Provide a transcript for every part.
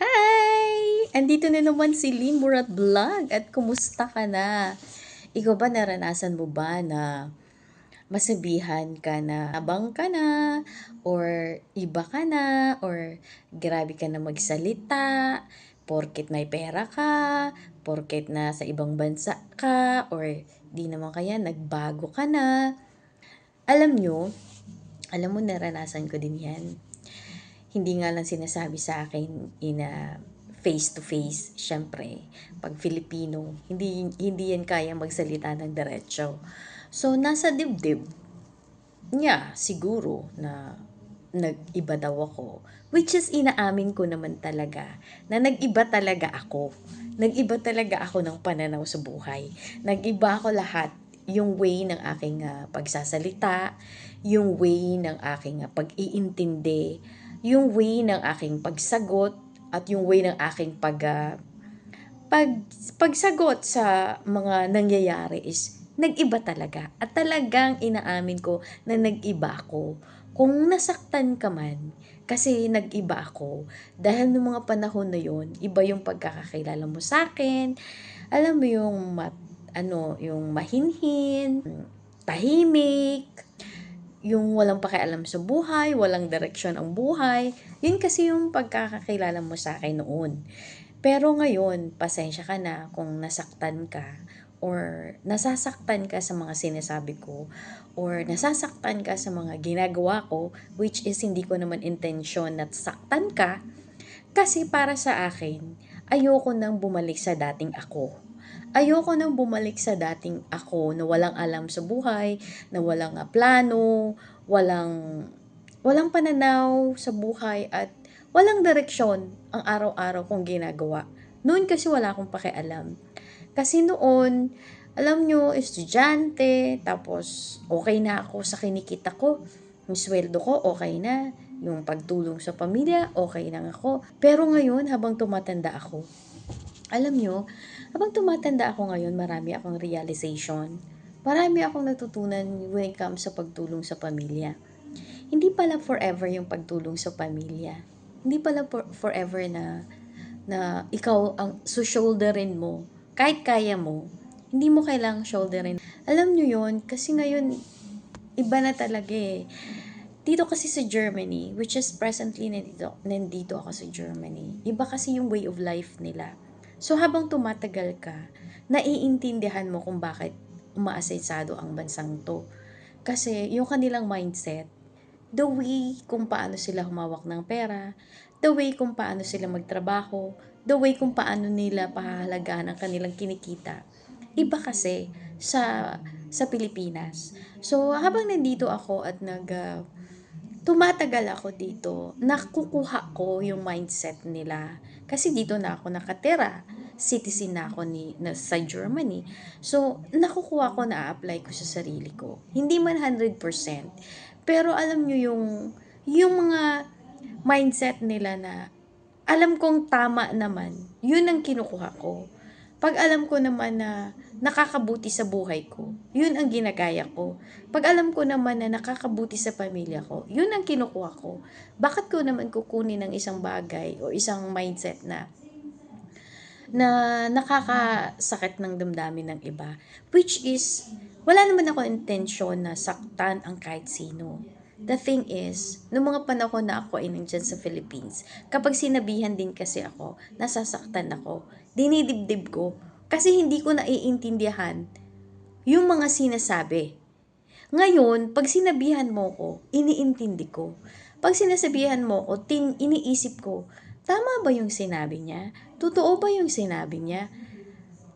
Hi! Andito na naman si Limurat Vlog at kumusta ka na? Ikaw ba naranasan mo ba na masabihan ka na abang ka na or iba ka na or grabe ka na magsalita porket may pera ka, porket na sa ibang bansa ka or di naman kaya nagbago ka na. Alam nyo, alam mo naranasan ko din yan hindi nga lang sinasabi sa akin in a face to face, syempre, pag Filipino, hindi hindi yan kaya magsalita ng diretso. So nasa dibdib niya siguro na nag-iba daw ako. Which is inaamin ko naman talaga na nag-iba talaga ako. Nag-iba talaga ako ng pananaw sa buhay. Nag-iba ako lahat. Yung way ng aking uh, pagsasalita, yung way ng aking uh, pag-iintindi, yung way ng aking pagsagot at yung way ng aking pag uh, pag pagsagot sa mga nangyayari is nag-iba talaga. At talagang inaamin ko na nag-iba ako. Kung nasaktan ka man kasi nag-iba ako. Dahil noong mga panahon na yon iba yung pagkakakilala mo sa akin. Alam mo yung mat, ano yung mahinhin tahimik yung walang pakialam sa buhay, walang direksyon ang buhay. Yun kasi yung pagkakakilala mo sa akin noon. Pero ngayon, pasensya ka na kung nasaktan ka or nasasaktan ka sa mga sinasabi ko or nasasaktan ka sa mga ginagawa ko which is hindi ko naman intention na saktan ka kasi para sa akin ayoko nang bumalik sa dating ako ayoko nang bumalik sa dating ako na walang alam sa buhay, na walang uh, plano, walang walang pananaw sa buhay at walang direksyon ang araw-araw kong ginagawa. Noon kasi wala akong pakialam. Kasi noon, alam nyo, estudyante, tapos okay na ako sa kinikita ko. Yung sweldo ko, okay na. Yung pagtulong sa pamilya, okay na ako. Pero ngayon, habang tumatanda ako, alam nyo, habang tumatanda ako ngayon, marami akong realization. Marami akong natutunan when it comes sa pagtulong sa pamilya. Hindi pala forever yung pagtulong sa pamilya. Hindi pala for, forever na na ikaw ang shoulderin mo. Kahit kaya mo, hindi mo kailangang shoulderin. Alam nyo yon kasi ngayon, iba na talaga eh. Dito kasi sa Germany, which is presently nandito, nandito ako sa Germany, iba kasi yung way of life nila So habang tumatagal ka, naiintindihan mo kung bakit umaasensado ang bansang to. Kasi yung kanilang mindset, the way kung paano sila humawak ng pera, the way kung paano sila magtrabaho, the way kung paano nila pahahalagahan ang kanilang kinikita. Iba kasi sa sa Pilipinas. So habang nandito ako at nag uh, tumatagal ako dito, nakukuha ko yung mindset nila. Kasi dito na ako nakatira. Citizen na ako ni, na, sa Germany. So, nakukuha ko na apply ko sa sarili ko. Hindi man 100%. Pero alam nyo yung, yung mga mindset nila na alam kong tama naman, yun ang kinukuha ko. Pag alam ko naman na nakakabuti sa buhay ko, yun ang ginagaya ko. Pag alam ko naman na nakakabuti sa pamilya ko, yun ang kinukuha ko. Bakit ko naman kukunin ng isang bagay o isang mindset na na nakakasakit ng damdamin ng iba. Which is, wala naman ako intensyon na saktan ang kahit sino. The thing is, noong mga panahon na ako ay nandyan sa Philippines, kapag sinabihan din kasi ako, nasasaktan ako, dinidibdib ko, kasi hindi ko naiintindihan yung mga sinasabi. Ngayon, pag sinabihan mo ko, iniintindi ko. Pag sinasabihan mo ko, tin iniisip ko, tama ba yung sinabi niya? Totoo ba yung sinabi niya?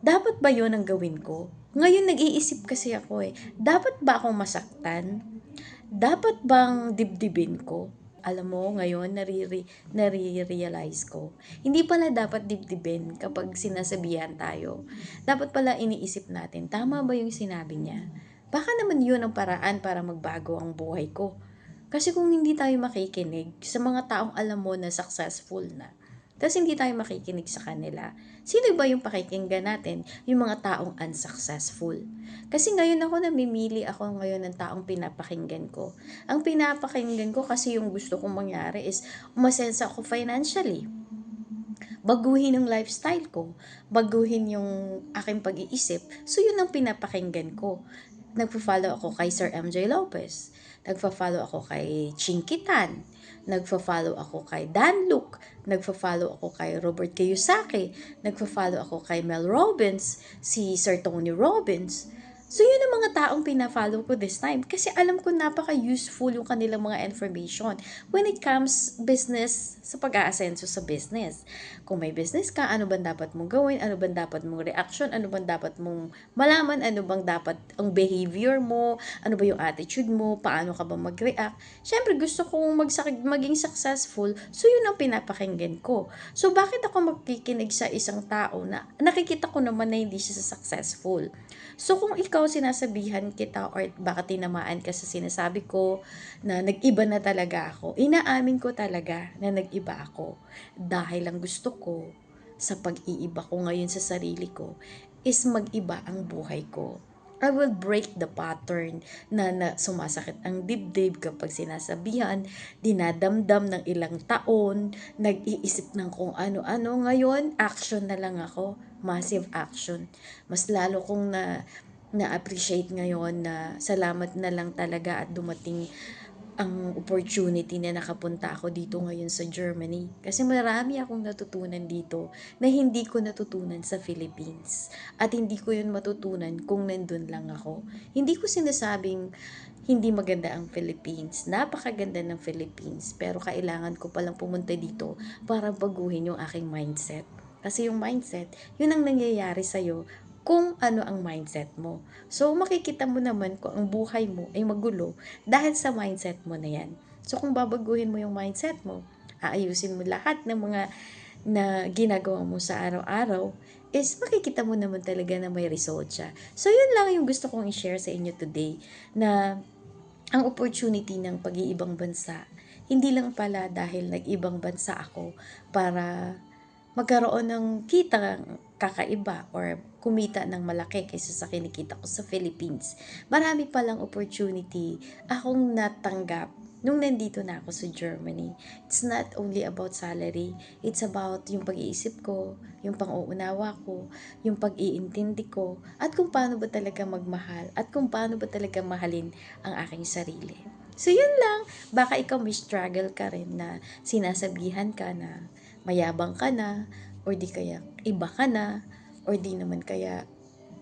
Dapat ba yun ang gawin ko? Ngayon nag-iisip kasi ako eh, dapat ba akong masaktan? Dapat bang dibdibin ko? Alam mo, ngayon, nariri, nare-realize ko. Hindi pala dapat dibdibin kapag sinasabihan tayo. Dapat pala iniisip natin, tama ba yung sinabi niya? Baka naman yun ang paraan para magbago ang buhay ko. Kasi kung hindi tayo makikinig sa mga taong alam mo na successful na, tapos hindi tayo makikinig sa kanila. Sino ba yung pakikinggan natin? Yung mga taong unsuccessful. Kasi ngayon ako namimili ako ngayon ng taong pinapakinggan ko. Ang pinapakinggan ko kasi yung gusto kong mangyari is umasensa ako financially. baguhin yung lifestyle ko, baguhin yung aking pag-iisip. So, yun ang pinapakinggan ko. Nagpa-follow ako kay Sir MJ Lopez. Nagpa-follow ako kay Chinkitan. Nagpa-follow ako kay Dan Luke. Nagpa-follow ako kay Robert Kiyosaki. Nagpa-follow ako kay Mel Robbins, si Sir Tony Robbins. So, yun ang mga taong pina-follow ko this time. Kasi alam ko napaka-useful yung kanilang mga information when it comes business sa pag-aasenso sa business. Kung may business ka, ano bang dapat mong gawin? Ano bang dapat mong reaction? Ano bang dapat mong malaman? Ano bang dapat ang behavior mo? Ano ba yung attitude mo? Paano ka ba mag-react? Siyempre, gusto kong magsak- maging successful. So, yun ang pinapakinggan ko. So, bakit ako magkikinig sa isang tao na nakikita ko naman na hindi siya successful? So, kung ikaw sinasabihan kita or baka tinamaan ka sa sinasabi ko na nag-iba na talaga ako, inaamin ko talaga na nag-iba ako. Dahil ang gusto ko sa pag-iiba ko ngayon sa sarili ko is mag-iba ang buhay ko. I will break the pattern na, na sumasakit ang dibdib kapag sinasabihan, dinadamdam ng ilang taon, nag-iisip ng kung ano-ano. Ngayon, action na lang ako. Massive action. Mas lalo kong na, na-appreciate ngayon na salamat na lang talaga at dumating ang opportunity na nakapunta ako dito ngayon sa Germany. Kasi marami akong natutunan dito na hindi ko natutunan sa Philippines. At hindi ko yun matutunan kung nandun lang ako. Hindi ko sinasabing hindi maganda ang Philippines. Napakaganda ng Philippines. Pero kailangan ko palang pumunta dito para baguhin yung aking mindset. Kasi yung mindset, yun ang nangyayari sa'yo kung ano ang mindset mo. So, makikita mo naman kung ang buhay mo ay magulo dahil sa mindset mo na yan. So, kung babaguhin mo yung mindset mo, aayusin mo lahat ng mga na ginagawa mo sa araw-araw, is makikita mo naman talaga na may result siya. So, yun lang yung gusto kong i-share sa inyo today na ang opportunity ng pag-iibang bansa, hindi lang pala dahil nag-ibang bansa ako para magkaroon ng kita kakaiba or kumita ng malaki kaysa sa kinikita ko sa Philippines. Marami palang opportunity akong natanggap nung nandito na ako sa Germany. It's not only about salary, it's about yung pag-iisip ko, yung pang-uunawa ko, yung pag-iintindi ko, at kung paano ba talaga magmahal, at kung paano ba talaga mahalin ang aking sarili. So, yun lang. Baka ikaw may struggle ka rin na sinasabihan ka na mayabang ka na, or di kaya iba ka na, or di naman kaya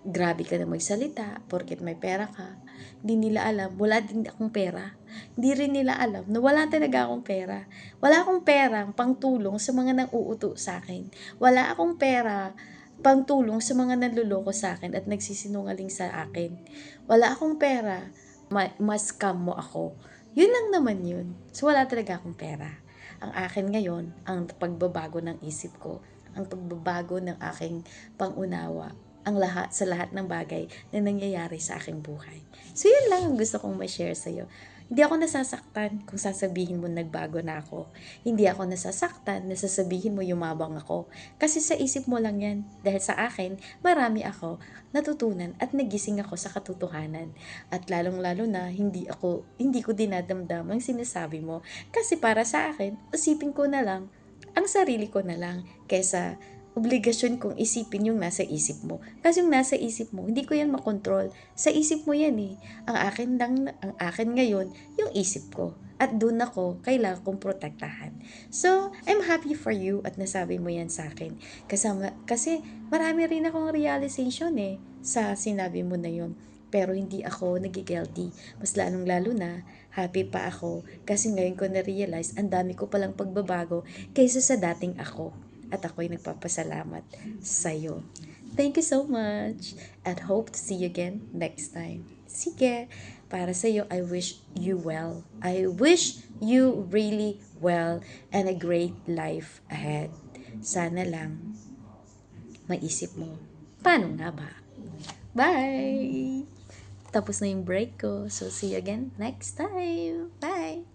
grabe ka na magsalita porket may pera ka. Hindi nila alam, wala din akong pera. Hindi rin nila alam na wala talaga akong pera. Wala akong pera pang tulong sa mga nang uuto sa akin. Wala akong pera pang tulong sa mga nanluloko sa akin at nagsisinungaling sa akin. Wala akong pera, ma- mas scam mo ako. Yun lang naman yun. So wala talaga akong pera. Ang akin ngayon, ang pagbabago ng isip ko, ang pagbabago ng aking pangunawa, ang lahat sa lahat ng bagay na nangyayari sa aking buhay. So yun lang ang gusto kong ma-share sa iyo. Hindi ako nasasaktan kung sasabihin mo nagbago na ako. Hindi ako nasasaktan na sasabihin mo yumabang ako. Kasi sa isip mo lang yan. Dahil sa akin, marami ako natutunan at nagising ako sa katotohanan. At lalong-lalo na, hindi ako, hindi ko dinadamdam ang sinasabi mo. Kasi para sa akin, isipin ko na lang, ang sarili ko na lang, kesa obligasyon kong isipin yung nasa isip mo. Kasi yung nasa isip mo, hindi ko yan makontrol. Sa isip mo yan eh. Ang akin lang, ang akin ngayon, yung isip ko. At doon ako, kailangan kong protektahan. So, I'm happy for you at nasabi mo yan sa akin. Kasama, kasi marami rin akong realization eh sa sinabi mo na yun. Pero hindi ako nagigilty. Mas lalong lalo na, happy pa ako kasi ngayon ko na-realize ang dami ko palang pagbabago kaysa sa dating ako at ako'y nagpapasalamat sa iyo. Thank you so much and hope to see you again next time. Sige, para sa iyo, I wish you well. I wish you really well and a great life ahead. Sana lang maisip mo, paano nga ba? Bye! Tapos na yung break ko. So, see you again next time. Bye!